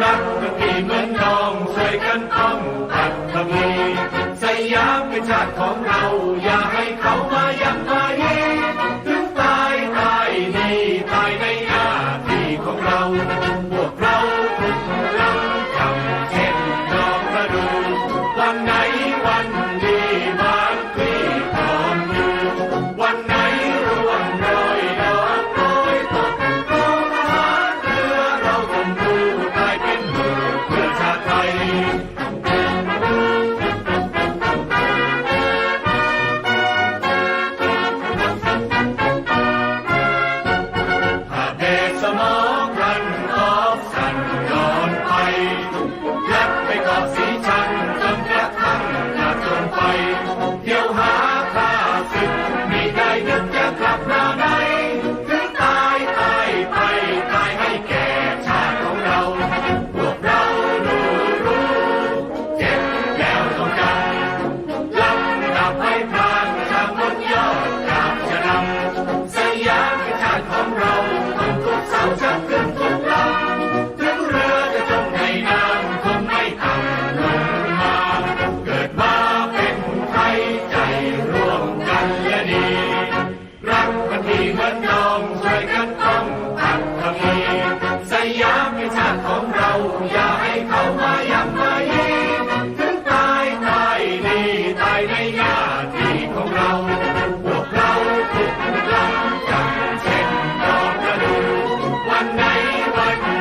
รักกันพี่เหมือนน้องช่วยกันป้องกันทวีสยามเป็นชาติของเรา ไม่ได้นึกจะกลับมาไหนถึงตายตายไปตายให้แก่ชาของเรา พวกเราดูรู้ เจ็บแล้วต้องจำลำดับให้างชาติยอดกราบจะนำสยามชาของเราคนทุกเศร้าจะเคลื่น อย่าให้เขามาย่ำมายีถึงตายตายดีตายในญาติของเรา พวกเราทุกลำกัเช่นดอกกระดูวันไหนวัน